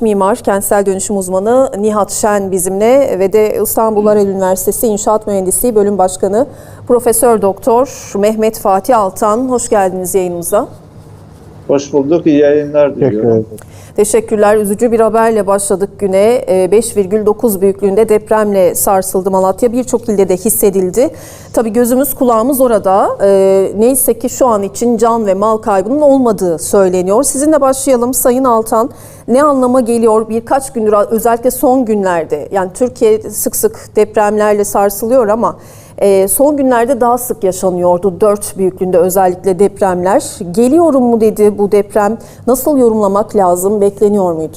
Mimar, kentsel dönüşüm uzmanı Nihat Şen bizimle ve de İstanbul Arel Üniversitesi İnşaat Mühendisliği Bölüm Başkanı Profesör Doktor Mehmet Fatih Altan. Hoş geldiniz yayınımıza. Hoş bulduk. İyi yayınlar diliyorum. Teşekkürler. Üzücü bir haberle başladık güne. Ee, 5,9 büyüklüğünde depremle sarsıldı Malatya. Birçok ilde de hissedildi. Tabii gözümüz kulağımız orada. Ee, Neyse ki şu an için can ve mal kaybının olmadığı söyleniyor. Sizinle başlayalım Sayın Altan. Ne anlama geliyor birkaç gündür özellikle son günlerde yani Türkiye sık sık depremlerle sarsılıyor ama e, son günlerde daha sık yaşanıyordu. 4 büyüklüğünde özellikle depremler. Geliyorum mu dedi bu deprem. Nasıl yorumlamak lazım? Bekleniyor muydu?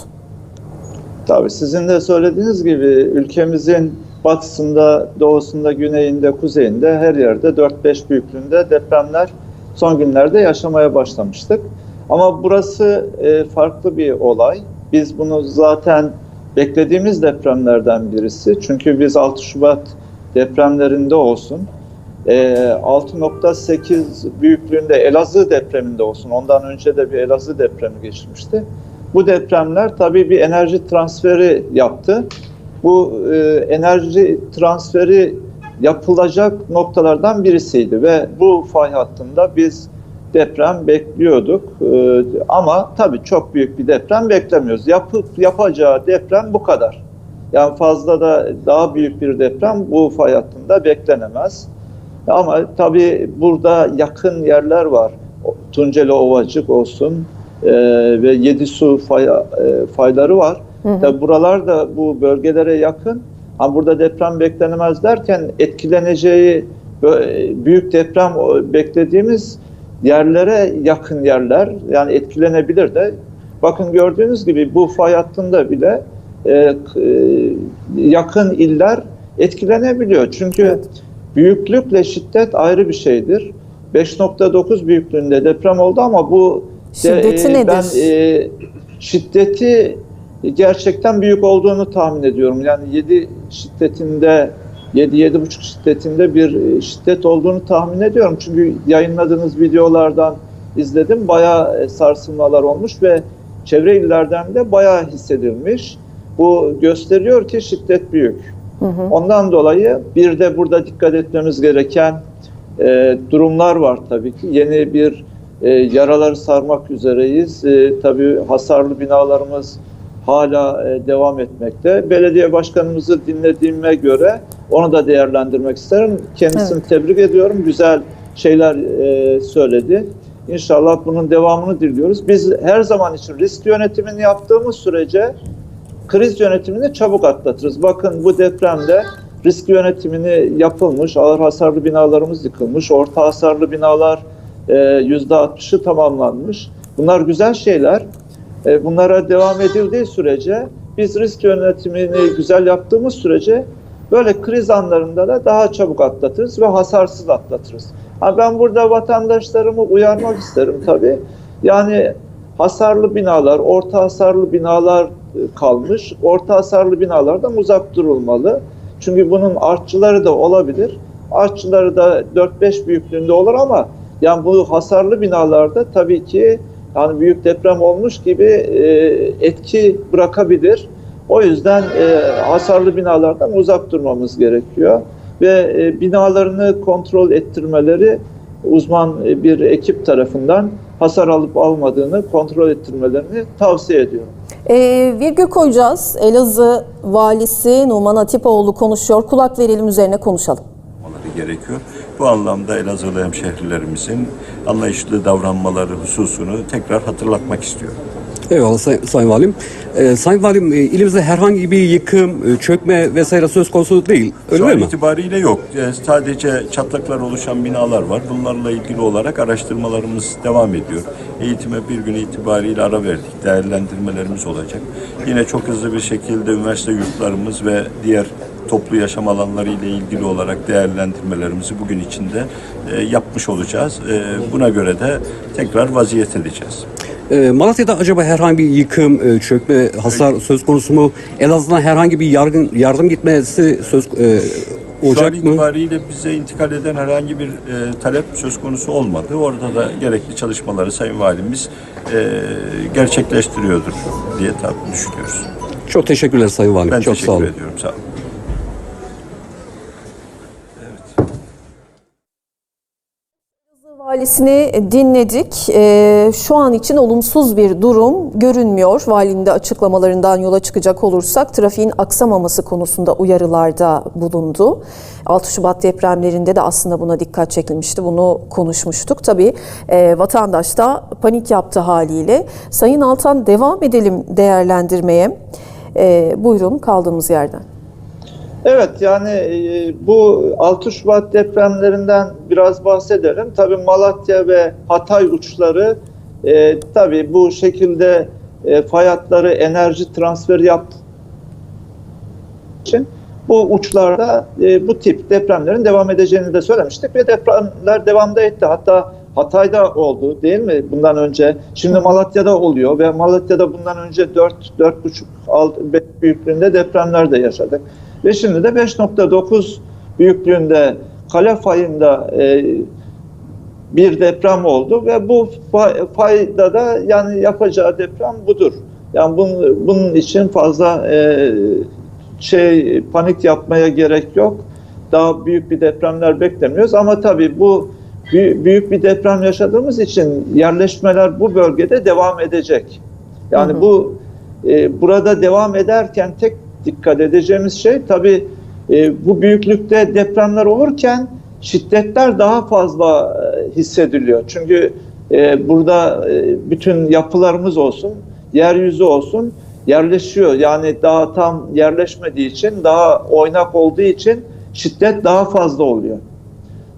Tabii sizin de söylediğiniz gibi ülkemizin batısında, doğusunda, güneyinde, kuzeyinde her yerde 4-5 büyüklüğünde depremler son günlerde yaşamaya başlamıştık. Ama burası e, farklı bir olay. Biz bunu zaten beklediğimiz depremlerden birisi. Çünkü biz 6 Şubat depremlerinde olsun, e, 6.8 büyüklüğünde Elazığ depreminde olsun, ondan önce de bir Elazığ depremi geçirmişti. Bu depremler tabii bir enerji transferi yaptı. Bu e, enerji transferi yapılacak noktalardan birisiydi ve bu fay hattında biz deprem bekliyorduk. E, ama tabii çok büyük bir deprem beklemiyoruz. Yapıp yapacağı deprem bu kadar. Yani fazla da daha büyük bir deprem bu fay hattında beklenemez. Ama tabii burada yakın yerler var. Tunceli Ovacık olsun e, ve Yedisu fay, e, fayları var. Tabii buralar da bu bölgelere yakın. Ama burada deprem beklenemez derken etkileneceği büyük deprem beklediğimiz yerlere yakın yerler yani etkilenebilir de. Bakın gördüğünüz gibi bu fay hattında bile e, e, yakın iller etkilenebiliyor. Çünkü Evet. büyüklükle şiddet ayrı bir şeydir. 5.9 büyüklüğünde deprem oldu ama bu de- Şiddeti e, nedir? Ben e, şiddeti gerçekten büyük olduğunu tahmin ediyorum. Yani 7 şiddetinde 7-7,5 şiddetinde bir e, şiddet olduğunu tahmin ediyorum. Çünkü yayınladığınız videolardan izledim. Bayağı sarsılmalar olmuş ve çevre illerden de bayağı hissedilmiş. Bu gösteriyor ki şiddet büyük. Ondan dolayı bir de burada dikkat etmemiz gereken e, durumlar var tabii ki. Yeni bir e, yaraları sarmak üzereyiz. E, tabii hasarlı binalarımız hala e, devam etmekte. Belediye başkanımızı dinlediğime göre onu da değerlendirmek isterim. Kendisini tebrik ediyorum. Güzel şeyler e, söyledi. İnşallah bunun devamını diliyoruz. Biz her zaman için risk yönetimini yaptığımız sürece kriz yönetimini çabuk atlatırız. Bakın bu depremde risk yönetimini yapılmış, ağır hasarlı binalarımız yıkılmış, orta hasarlı binalar e, %60'ı tamamlanmış. Bunlar güzel şeyler. E, bunlara devam edildiği sürece biz risk yönetimini güzel yaptığımız sürece böyle kriz anlarında da daha çabuk atlatırız ve hasarsız atlatırız. Ha ben burada vatandaşlarımı uyarmak isterim tabii. Yani hasarlı binalar, orta hasarlı binalar kalmış. Orta hasarlı binalardan uzak durulmalı. Çünkü bunun artçıları da olabilir. Artçıları da 4-5 büyüklüğünde olur ama yani bu hasarlı binalarda tabii ki yani büyük deprem olmuş gibi e, etki bırakabilir. O yüzden e, hasarlı binalardan uzak durmamız gerekiyor ve e, binalarını kontrol ettirmeleri uzman e, bir ekip tarafından hasar alıp almadığını kontrol ettirmelerini tavsiye ediyorum. Ee, virgül koyacağız. Elazığ valisi Numan Atipoğlu konuşuyor. Kulak verelim üzerine konuşalım. gerekiyor. Bu anlamda Elazığlı hemşehrilerimizin anlayışlı davranmaları hususunu tekrar hatırlatmak istiyorum. Eyvallah say- Sayın Valim. Ee, Sayın Valim e, ilimizde herhangi bir yıkım, e, çökme vesaire söz konusu değil. Öyle Şu değil an mi? itibariyle yok. Ee, Sadece çatlaklar oluşan binalar var. Bunlarla ilgili olarak araştırmalarımız devam ediyor. Eğitime bir gün itibariyle ara verdik. Değerlendirmelerimiz olacak. Yine çok hızlı bir şekilde üniversite yurtlarımız ve diğer toplu yaşam alanları ile ilgili olarak değerlendirmelerimizi bugün içinde e, yapmış olacağız. E, Buna göre de tekrar vaziyet edeceğiz. Ee, Malatya'da acaba herhangi bir yıkım, e, çökme, hasar söz konusu mu? Elazığ'dan herhangi bir yargın, yardım gitmesi söz e, Şu an Ocak mı? itibariyle bize intikal eden herhangi bir e, talep söz konusu olmadı. Orada da gerekli çalışmaları Sayın Valimiz e, gerçekleştiriyordur diye tabii düşünüyoruz. Çok teşekkürler Sayın Valim. Ben Çok teşekkür sağ olun. ediyorum. Sağ olun. Valisini dinledik. Ee, şu an için olumsuz bir durum görünmüyor. Valinin de açıklamalarından yola çıkacak olursak trafiğin aksamaması konusunda uyarılarda bulundu. 6 Şubat depremlerinde de aslında buna dikkat çekilmişti. Bunu konuşmuştuk. Tabii e, vatandaş da panik yaptı haliyle. Sayın Altan devam edelim değerlendirmeye. Ee, buyurun kaldığımız yerden. Evet yani e, bu 6 Şubat depremlerinden biraz bahsedelim. Tabii Malatya ve Hatay uçları e, tabii bu şekilde e, fay enerji transferi yaptığı için bu uçlarda e, bu tip depremlerin devam edeceğini de söylemiştik ve depremler devamda etti. Hatta Hatay'da oldu değil mi bundan önce? Şimdi Malatya'da oluyor ve Malatya'da bundan önce 4 4,5 6 5 büyüklüğünde depremler de yaşadık. Ve şimdi de 5.9 büyüklüğünde kale fayında e, bir deprem oldu ve bu fay- fayda da yani yapacağı deprem budur. Yani bunun, bunun için fazla e, şey panik yapmaya gerek yok. Daha büyük bir depremler beklemiyoruz ama tabii bu büyü- büyük bir deprem yaşadığımız için yerleşmeler bu bölgede devam edecek. Yani Hı hı. bu e, burada devam ederken tek dikkat edeceğimiz şey tabii e, bu büyüklükte depremler olurken şiddetler daha fazla e, hissediliyor. Çünkü e, burada e, bütün yapılarımız olsun, yeryüzü olsun yerleşiyor. Yani daha tam yerleşmediği için, daha oynak olduğu için şiddet daha fazla oluyor.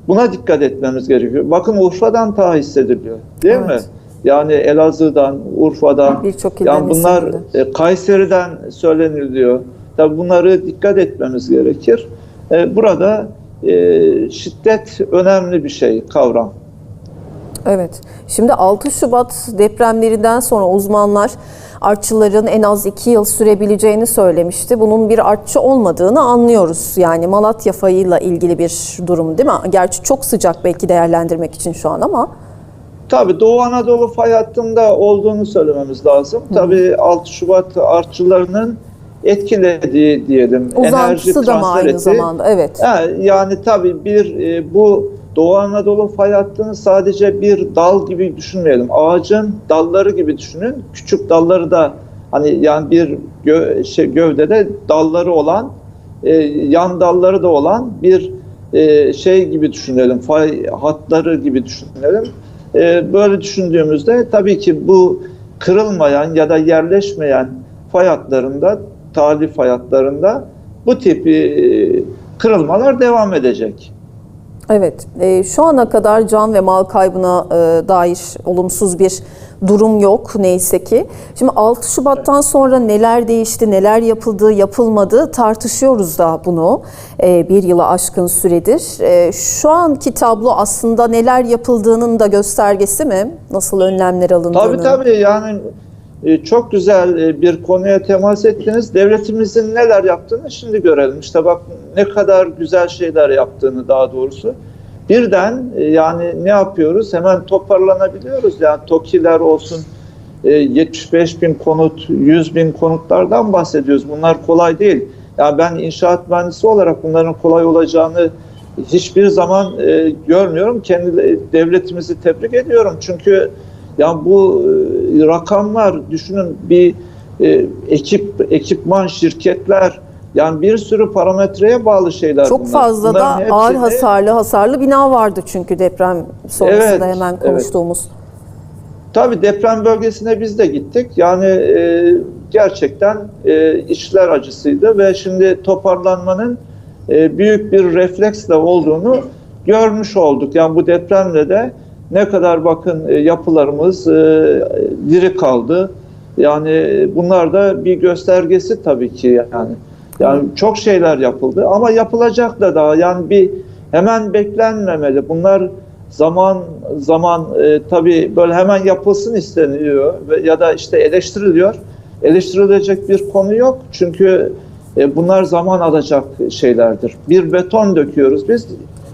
Buna dikkat etmemiz gerekiyor. Bakın Urfa'dan daha hissediliyor. Değil Evet. mi? Yani Elazığ'dan, Urfa'dan. Yani bunlar hissedildi. e, Kayseri'den söyleniliyor. Tabii bunları dikkat etmemiz gerekir. E, Burada e, şiddet önemli bir şey, kavram. Evet. Şimdi 6 Şubat depremlerinden sonra uzmanlar artçıların en az 2 yıl sürebileceğini söylemişti. Bunun bir artçı olmadığını anlıyoruz. Yani Malatya fayıyla ilgili bir durum değil mi? Gerçi çok sıcak belki değerlendirmek için şu an ama. Tabii Doğu Anadolu fay hattında olduğunu söylememiz lazım. Tabii 6 Şubat artçılarının etkilediği diyelim. Uzantısı da mı aynı ettiği- zamanda? Evet. Ha, yani tabii bir e, bu Doğu Anadolu fay hattını sadece bir dal gibi düşünmeyelim. Ağacın dalları gibi düşünün. Küçük dalları da hani yani bir gö- şey, gövdede dalları olan, e, yan dalları da olan bir e, şey gibi düşünelim. Fay hatları gibi düşünelim. E, böyle düşündüğümüzde tabii ki bu kırılmayan ya da yerleşmeyen fay hatlarında, talih fay hatlarında bu tip e, kırılmalar devam edecek. Evet. e, şu ana kadar can ve mal kaybına e, dair olumsuz bir durum yok neyse ki. Şimdi 6 Şubat'tan sonra neler değişti, neler yapıldı, yapılmadı tartışıyoruz da bunu e, bir yıla aşkın süredir. E, şu anki tablo aslında neler yapıldığının da göstergesi mi? Nasıl önlemler alındığını? Tabii tabii yani çok güzel e, bir konuya temas ettiniz. Devletimizin neler yaptığını şimdi görelim. İşte bak ne kadar güzel şeyler yaptığını daha doğrusu. Birden e, yani ne yapıyoruz? Hemen toparlanabiliyoruz. Yani TOKİ'ler olsun, e, 75 bin konut, 100 bin konutlardan bahsediyoruz. Bunlar kolay değil. Yani ben inşaat mühendisi olarak bunların kolay olacağını hiçbir zaman e, görmüyorum. Kendi devletimizi tebrik ediyorum. Çünkü ya bu e, rakamlar düşünün bir e, ekip ekipman şirketler yani bir sürü parametreye bağlı şeyler Çok bunlar. fazla da Bunların hepsi ağır de- hasarlı hasarlı bina vardı çünkü deprem sonrasında Evet, hemen evet. konuştuğumuz. Tabii deprem bölgesine biz de gittik. Yani e, gerçekten e, işler acısıydı ve şimdi toparlanmanın e, büyük bir refleksle olduğunu görmüş olduk. Yani bu depremle de ne kadar bakın e, yapılarımız e, diri kaldı. Yani bunlar da bir göstergesi tabii ki yani. Yani çok şeyler yapıldı ama yapılacak da daha yani bir hemen beklenmemeli. Bunlar zaman zaman e, tabii böyle hemen yapılsın isteniyor ve ya da işte eleştiriliyor. Eleştirilecek bir konu yok çünkü E, bunlar zaman alacak şeylerdir. Bir beton döküyoruz biz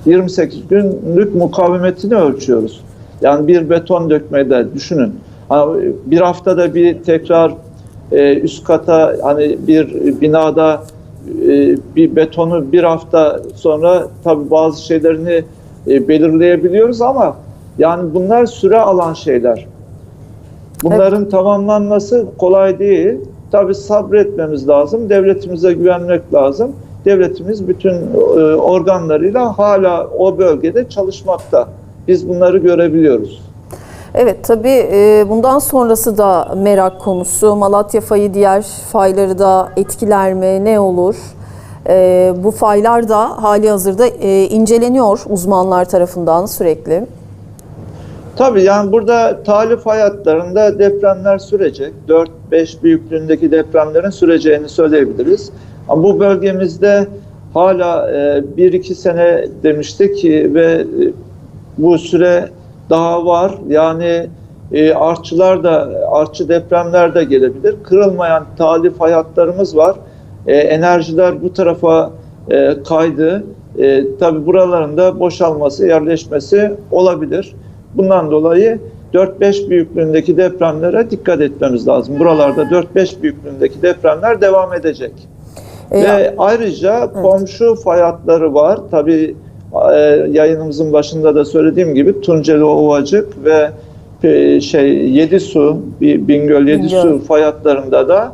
28 günlük mukavemetini ölçüyoruz. Yani bir beton dökmede düşünün. Hani bir haftada bir tekrar e, üst kata hani bir binada e, bir betonu bir hafta sonra tabii bazı şeylerini e, belirleyebiliyoruz ama yani bunlar süre alan şeyler. Bunların tamamlanması kolay değil. Tabii sabretmemiz lazım. Devletimize güvenmek lazım. Devletimiz bütün e, organlarıyla hala o bölgede çalışmakta. Biz bunları görebiliyoruz. Evet tabii e, bundan sonrası da merak konusu. Malatya fayı diğer fayları da etkiler mi? Ne olur? E, bu faylar da hali hazırda inceleniyor uzmanlar tarafından sürekli. Tabii yani burada talif hayatlarında depremler sürecek. 4-5 büyüklüğündeki depremlerin süreceğini söyleyebiliriz. Ama bu bölgemizde hala 1-2 sene demiştik ve e, bu süre daha var. Yani e, artçılar da artçı depremler de gelebilir. Kırılmayan talif hayatlarımız var. E, enerjiler bu tarafa e, kaydı. E, tabii buralarında boşalması, yerleşmesi olabilir. Bundan dolayı 4-5 büyüklüğündeki depremlere dikkat etmemiz lazım. Buralarda 4-5 büyüklüğündeki depremler devam edecek. Ve ayrıca komşu fay hatları var. Tabii e, yayınımızın başında da söylediğim gibi Tunceli Ovacık ve e, şey Yedisu, bir Bingöl Yedisu Bingöl. fay hatlarında da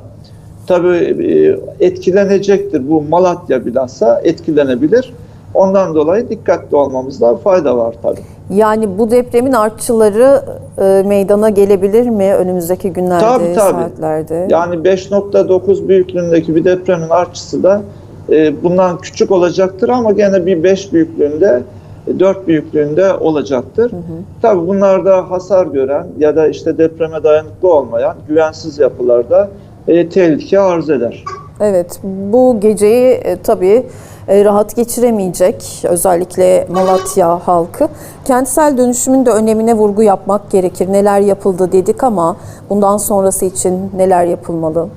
tabii e, etkilenecektir. Bu Malatya bilhassa etkilenebilir. Ondan dolayı dikkatli olmamızda fayda var tabii. Yani bu depremin artçıları e, meydana gelebilir mi önümüzdeki günlerde, Tabii, tabii. saatlerde? Yani 5.9 büyüklüğündeki bir depremin artçısı da e, bundan küçük olacaktır ama gene bir 5 büyüklüğünde, 4 büyüklüğünde olacaktır. Tabii bunlarda hasar gören ya da işte depreme dayanıklı olmayan güvensiz yapılarda e, tehlike arz eder. Evet, bu geceyi e, tabii rahat geçiremeyecek özellikle Malatya halkı. Kentsel dönüşümün de önemine vurgu yapmak gerekir. Neler yapıldı dedik ama bundan sonrası için neler yapılmalı?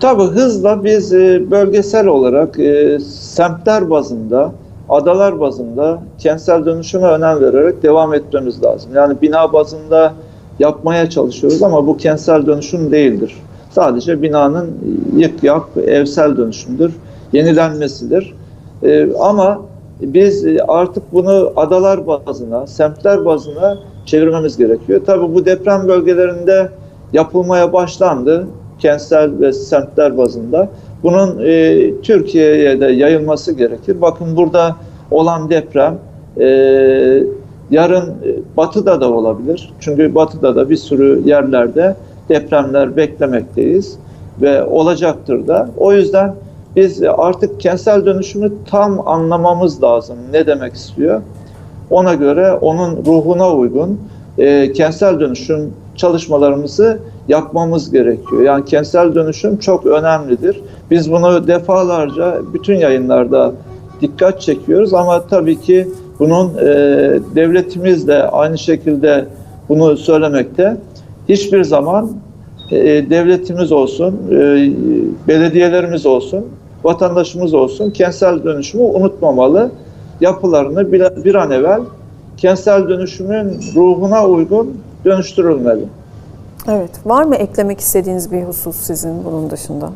Tabii hızla biz e, bölgesel olarak e, semtler bazında, adalar bazında kentsel dönüşüme önem vererek devam etmemiz lazım. Yani bina bazında yapmaya çalışıyoruz ama bu kentsel dönüşüm değildir. Sadece binanın yık yap, evsel dönüşümdür, yenilenmesidir. E, ama biz e, artık bunu adalar bazına, semtler bazına çevirmemiz gerekiyor. Tabii bu deprem bölgelerinde yapılmaya başlandı kentsel ve semtler bazında. Bunun e, Türkiye'ye de yayılması gerekir. Bakın burada olan deprem e, yarın e, batıda da olabilir. Çünkü batıda da bir sürü yerlerde depremler beklemekteyiz ve olacaktır da. O yüzden biz artık kentsel dönüşümü tam anlamamız lazım. Ne demek istiyor? Ona göre onun ruhuna uygun e, kentsel dönüşüm çalışmalarımızı yapmamız gerekiyor. Yani kentsel dönüşüm çok önemlidir. Biz bunu defalarca bütün yayınlarda dikkat çekiyoruz ama tabii ki bunun e, devletimiz de aynı şekilde bunu söylemekte. Hiçbir zaman e, devletimiz olsun, e, belediyelerimiz olsun, vatandaşımız olsun kentsel dönüşümü unutmamalı. Yapılarını bir, an evvel kentsel dönüşümün ruhuna uygun dönüştürülmeli. Evet, var mı eklemek istediğiniz bir husus sizin bunun dışında?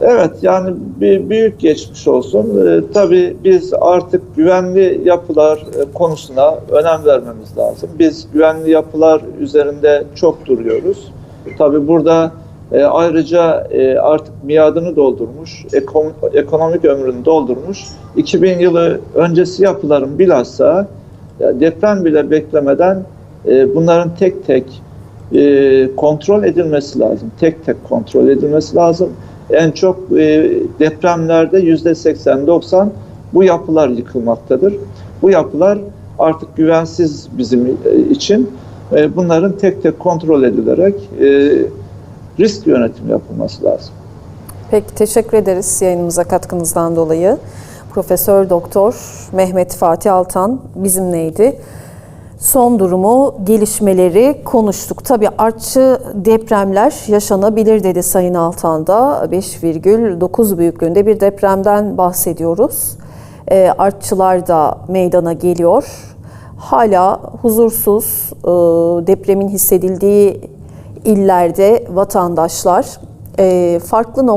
Evet yani bir büyük geçmiş olsun. Ee, tabii biz artık güvenli yapılar e, konusuna önem vermemiz lazım. Biz güvenli yapılar üzerinde çok duruyoruz. Tabii burada e, ayrıca e, artık miadını doldurmuş, ekon, ekonomik ömrünü doldurmuş 2000 yılı öncesi yapıların bilhassa deprem bile beklemeden e, bunların tek tek e, kontrol edilmesi lazım. Tek tek kontrol edilmesi lazım. En çok e, depremlerde yüzde 80-90 bu yapılar yıkılmaktadır. Bu yapılar artık güvensiz bizim e, için. E, bunların tek tek kontrol edilerek e, risk yönetimi yapılması lazım. Peki teşekkür ederiz yayınımıza katkınızdan dolayı. Profesör Doktor Mehmet Fatih Altan bizimleydi. son durumu, gelişmeleri konuştuk. Tabii artçı depremler yaşanabilir dedi Sayın Altan da. 5,9 büyüklüğünde bir depremden bahsediyoruz. E, artçılar da meydana geliyor. Hala huzursuz e, depremin hissedildiği illerde vatandaşlar farklı nokta